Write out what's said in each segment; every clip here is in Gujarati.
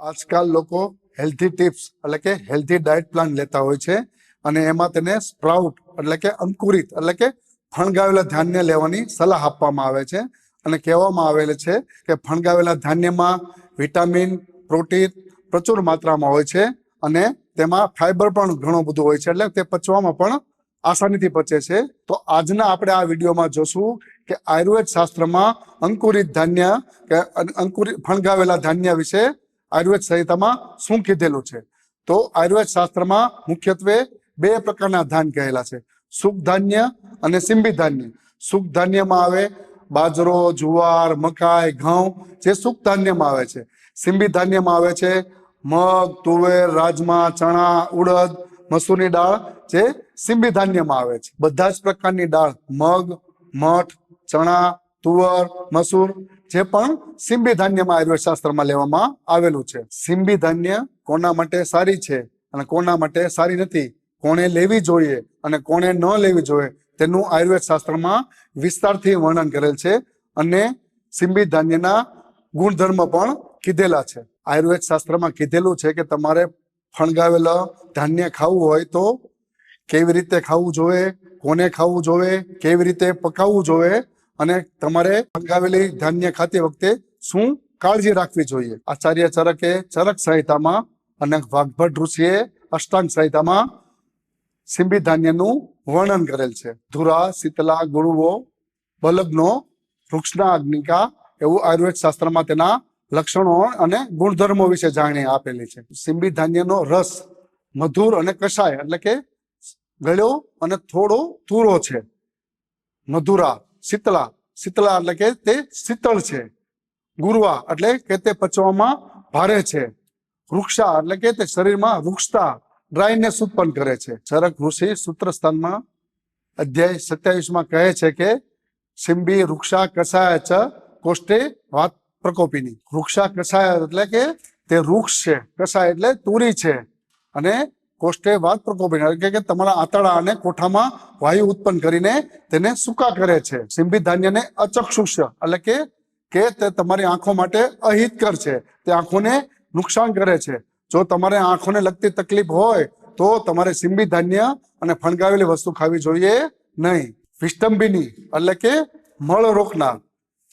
આજકાલ લોકો હેલ્ધી ટિપ્સ એટલે કે હેલ્ધી ડાયટ પ્લાન લેતા હોય છે અને એમાં તેને સ્પ્રાઉટ એટલે કે અંકુરિત એટલે કે ફણગાવેલા ધાન્ય લેવાની સલાહ આપવામાં આવે છે. અને કહેવામાં આવેલ છે કે ફણગાવેલા ધાન્યમાં વિટામિન પ્રોટીન પ્રચુર માત્રામાં હોય છે અને તેમાં ફાઈબર પણ ઘણું બધું હોય છે એટલે તે પચવામાં પણ આસાનીથી પચે છે. તો આજના આપણે આ વિડીયોમાં જોશું કે આયુર્વેદ શાસ્ત્રમાં અંકુરિત ધાન્ય કે અંકુરિત ફણગાવેલા ધાન્ય વિશે આયુર્વેદ સંહિતામાં શું કીધેલું છે? તો આયુર્વેદ શાસ્ત્રમાં મુખ્યત્વે બે પ્રકારના ધાન કહેલા છે. સુખ ધાન્ય અને સિંબી ધાન્ય. સુખ ધાન્યમાં આવે બાજરો, જુવાર, મકાઈ, ઘઉં, જે સુખ ધાન્યમાં આવે છે. સિંબી ધાન્યમાં આવે છે મગ, તુવેર, રાજમા, ચણા, ઉડદ, મસૂરની દાળ જે સિંબી ધાન્યમાં આવે છે. બધા જ પ્રકારની દાળ મગ, મઠ, ચણા, તુવર, મસૂર જે પણ સિંબી ધાન્યમાં આયુર્વેદ શાસ્ત્રમાં લેવામાં આવેલું છે. સિંબી ધાન્ય કોના માટે સારી છે અને કોના માટે સારી નથી? કોણે લેવી જોઈએ અને કોણે ન લેવી જોઈએ તેનું આયુર્વેદ શાસ્ત્રમાં વિસ્તારથી વર્ણન કરેલ છે અને સિંબી ધાન્યના ગુણધર્મ પણ કીધેલા છે. આયુર્વેદ શાસ્ત્રમાં કીધેલું છે કે તમારે ફણગાવેલા ધાન્ય ખાવું હોય તો કેવી રીતે ખાવું જોઈએ, કોને ખાવું જોઈએ, કેવી રીતે પકાવવું જોઈએ અને તમારે ફણગાવેલી ધાન્ય ખાતી વખતે શું કાળજી રાખવી જોઈએ? આચાર્ય ચરકે ચરક સંહિતામાં અને વાઘભટ ઋષિએ અષ્ટાંગ સંહિતામાં સિંબી ધાન્યનું વર્ણન કરેલ છે. ધુરા, શીતલા ગુરુવો બલગનો વૃક્ષના અગ્નિકા એવું આયુર્વેદ શાસ્ત્રમાં તેના લક્ષણો અને ગુણધર્મો વિશે જાણી આપેલી છે. સિંબી ધાન્યનો રસ મધુર અને કષાય એટલે કે ગળ્યો અને થોડો તુરો છે. મધુરા શીતળા શીતળા એટલે કે તે શીતળ છે. ગુરવા એટલે કે તે પચવામાં ભારે છે. વૃક્ષા એટલે કે તે શરીરમાં વૃક્ષતા, ડ્રાયનેસ ઉત્પન્ન કરે છે. ચરક ઋષિ સૂત્રસ્થાનમાં અધ્યાય સત્યાવીસમાં કહે છે કે, સિંબી વૃક્ષા કસાય ચ કોષ્ટે વાત પ્રકોપીની. વૃક્ષા કસાય એટલે કે તે વૃક્ષ છે. કસાય એટલે તુરી છે. અને કોષ્ટે વાત પ્રકોપિની એટલે કે તમારા આંતરડા અને કોઠામાં વાયુ ઉત્પન્ન કરીને તેને સૂકા કરે છે. સિંભી ધાન્યને અચક્ષુષ એટલે કે કે તે તમારી આંખો માટે અહિતકર છે. તે આંખોને નુકસાન કરે છે. જો તમારે આંખોને લગતી તકલીફ હોય, તો તમારે સિંબી ધાન્ય અને ફણગાવેલી વસ્તુ ખાવી જોઈએ નહીં. વિષ્ટંબિની એટલે કે મળ રોકનાર.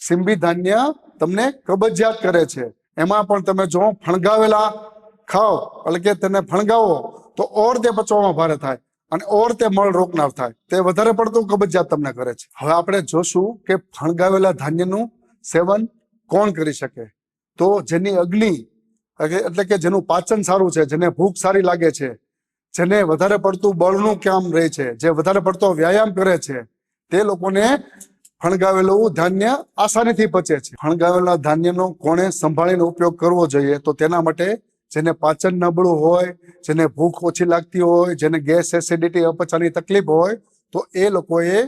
સિંબી ધાન્ય તમને કબજિયાત કરે છે. એમાં પણ તમે જો ફણગાવેલા ખાઓ, એટલે કે તેને ફણગાવો તો ઓર તે પચવામાં ભારે થાય અને ઓર તે મળ રોકનાર થાય. તે વધારે પડતું કબજિયાત તમને કરે છે. હવે આપણે જોશું કે ફણગાવેલા ધાન્યનું સેવન કોણ કરી શકે? તો જેની અગ્નિ એટલે કે જેનું પાચન સારું છે, જેને ભૂખ સારી લાગે છે, જેને વધારે પડતું બળનું કામ રહે છે, જે વધારે પડતો વ્યાયામ કરે છે, તે લોકોને ફણગાવેલું ધાન્ય આસાનીથી પચે છે. ફણગાવેલા ધાન્યનો કોણે સંભાળીને ઉપયોગ કરવો જોઈએ? તો તેના માટે જેને પાચન નબળું હોય, જેને ભૂખ ઓછી લાગતી હોય, જેને ગેસ એસિડિટી અપચાની તકલીફ હોય, તો એ લોકોએ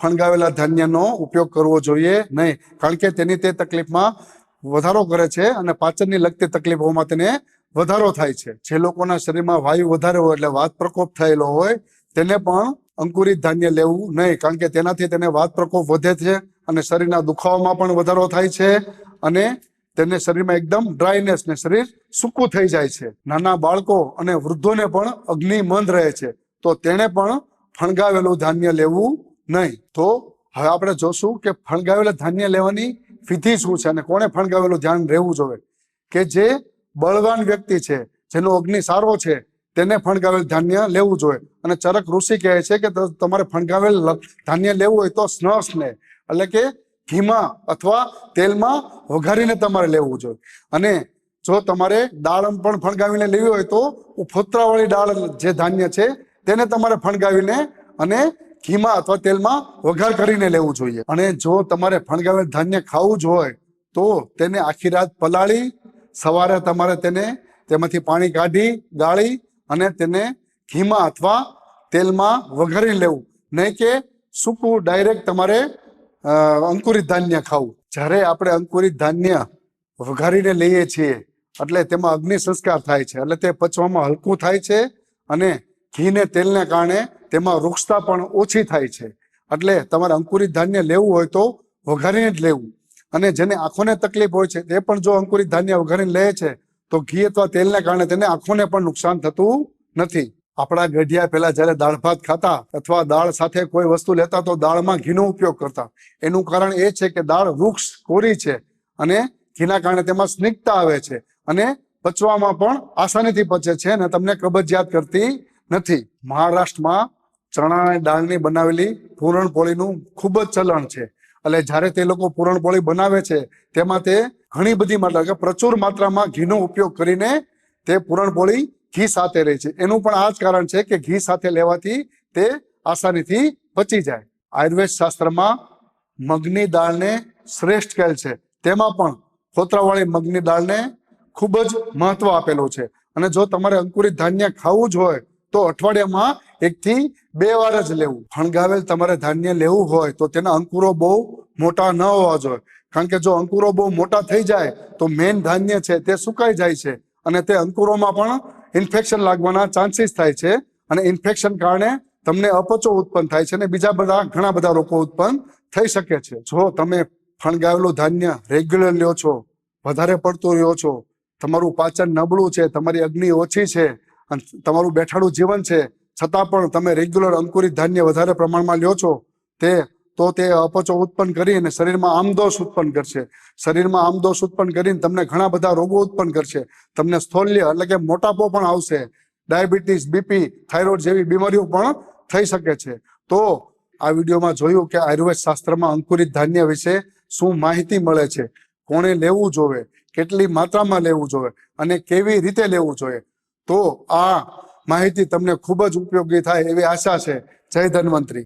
ફણગાવેલા ધાન્યનો ઉપયોગ કરવો જોઈએ નહીં. કારણ કે તેની તે તકલીફમાં વધારો કરે છે અને પાચનની લગતી તકલીફોમાં તેને વધારો થાય છે. જે લોકોના શરીરમાં વાયુ વધારે હોય એટલે વાત પ્રકોપ થયેલો હોય, તેને પણ અંકુરિત ધાન્ય લેવું નહીં. કારણ કે તેનાથી તેને વાત પ્રકોપ વધે છે અને શરીરના દુખાવામાં પણ વધારો થાય છે અને તેને શરીરમાં એકદમ ડ્રાયનેસ ને શરીર સૂકું થઈ જાય છે. નાના બાળકો અને વૃદ્ધોને પણ અગ્નિ મંદ રહે છે. તો તેણે પણ ફણગાવેલું ધાન્ય લેવું નહીં. તો હવે આપણે જોશું કે ફણગાવેલા ધાન્ય લેવાની વિધિ શું છે અને કોણે ફણગાવેલું ધ્યાન રહેવું જોઈએ? કે જે બળવાન વ્યક્તિ છે, જેનો અગ્નિ સારો છે, તેને ફણગાવેલ ધાન્ય લેવું જોઈએ. અને ચરક ઋષિ કહે છે કે તમારે ફણગાવેલ ધાન્ય લેવું હોય તો સ્નસને એટલે કે ઘીમાં અથવા તેલમાં વઘારીને તમારે લેવું જોઈએ. અને જો તમારે દાળ પણ ફણગાવીને લેવી હોય તો ફોતરાવાળી દાળ જે ધાન્ય છે તેને તમારે ફણગાવીને અને ઘીમાં અથવા તેલમાં વઘાર કરીને લેવું જોઈએ. અને જો તમારે ફણગાવેલ ધાન્ય ખાવું જ હોય તો તેને આખી રાત પલાળી, સવારે તમારે તેને તેમાંથી પાણી કાઢી, ગાળી અને તેને ઘીમાં અથવા તેલમાં વઘારી લેવું. નહીં કે સૂકું ડાયરેક્ટ તમારે અંકુરિત ધાન્ય ખાવું. જ્યારે આપણે અંકુરિત ધાન્ય વઘારીને લઈએ છીએ, એટલે તેમાં અગ્નિ સંસ્કાર થાય છે. એટલે તે પચવામાં હલકું થાય છે અને ઘીને તેલને કારણે તેમાં વૃક્ષતા પણ ઓછી થાય છે. એટલે તમારે અંકુરિત ધાન્ય લેવું હોય તો વઘારીને જ લેવું. અને જેને આંખોને તકલીફ હોય છે, તે પણ જો અંકુરિત ધાન્ય વઘારીને લે છે, તો ઘી અથવા તેલને કારણે તેને આંખોને પણ નુકસાન થતું નથી. આપણા ગઢિયા પહેલા જ્યારે દાળ ભાત ખાતા અથવા દાળ સાથે કોઈ વસ્તુ લેતા તો દાળમાં ઘીનો ઉપયોગ કરતા. એનું કારણ એ છે કે દાળ વૃક્ષ કોરી છે અને ઘીના કારણે તેમાં સ્નિગ્ધતા આવે છે અને પચવામાં પણ આસાનીથી પચે છે અને તમને કબજિયાત કરતી નથી. મહારાષ્ટ્રમાં ચણા દાળની બનાવેલી પૂરણપોળીનું ખૂબ જ ચલણ છે. એટલે જ્યારે તે લોકો પૂરણપોળી બનાવે છે, તેમાં તે ઘણી બધી માત્રા, કે પ્રચુર માત્રામાં ઘીનો ઉપયોગ કરીને તે પૂરણપોળી ઘી સાથે રહે છે. એનું પણ આ જ કારણ છે કે ઘી સાથે લેવાથી તે આસાનીથી બચી જાય. આયુર્વેદ શાસ્ત્રમાં મગની દાળને શ્રેષ્ઠ કહેલ છે. તેમાં પણ ખોતરાવાળી મગની દાળને ખૂબ જ મહત્વ આપેલું છે. અને જો તમારે અંકુરિત ધાન્ય ખાવું જ હોય, તો અઠવાડિયામાં એકથી બે વાર જ લેવું. ફણગાવેલ તમારે ધાન્ય લેવું હોય, તો તેના અંકુરો બહુ મોટા ન હોવા જોઈએ. કારણ કે જો અંકુરો બહુ મોટા થઈ જાય, તો મેન ધાન્ય છે તે સુકાઈ જાય છે. અને તે અંકુરોમાં પણ ઇન્ફેક્શન લાગવાના ચાન્સીસ થાય છે અને ઇન્ફેક્શન કારણે તમને અપચો ઉત્પન્ન થાય છે અને બીજા બધા ઘણા બધા રોગો ઉત્પન્ન થઈ શકે છે. જો તમે ફણગાવેલું ધાન્ય રેગ્યુલર લ્યો છો, વધારે પડતું રહ્યો છો, તમારું પાચન નબળું છે, તમારી અગ્નિ ઓછી છે, અને તમારું બેઠાડું જીવન છે, છતાં પણ તમે રેગ્યુલર અંકુરિત ધાન્ય વધારે પ્રમાણમાં લ્યો છો, તે તો તે અપચો ઉત્પન્ન કરી અને શરીરમાં આમદોષ ઉત્પન્ન કરશે. શરીરમાં આમદોષ ઉત્પન્ન કરીને તમને ઘણા બધા રોગો ઉત્પન્ન કરશે. તમને સ્થૌલ્ય એટલે કે મોટાપો પણ આવશે. ડાયાબિટીસ, બીપી, થાઇરોઇડ જેવી બીમારીઓ પણ થઈ શકે છે. તો આ વિડીયોમાં જોયું કે આયુર્વેદ શાસ્ત્રમાં અંકુરિત ધાન્ય વિશે શું માહિતી મળે છે? કોણે લેવું જોવે? કેટલી માત્રામાં લેવું જોઈએ અને કેવી રીતે લેવું જોઈએ? તો આ માહિતી તમને ખૂબ જ ઉપયોગી થાય એવી આશા છે. જય ધન્વંતરી.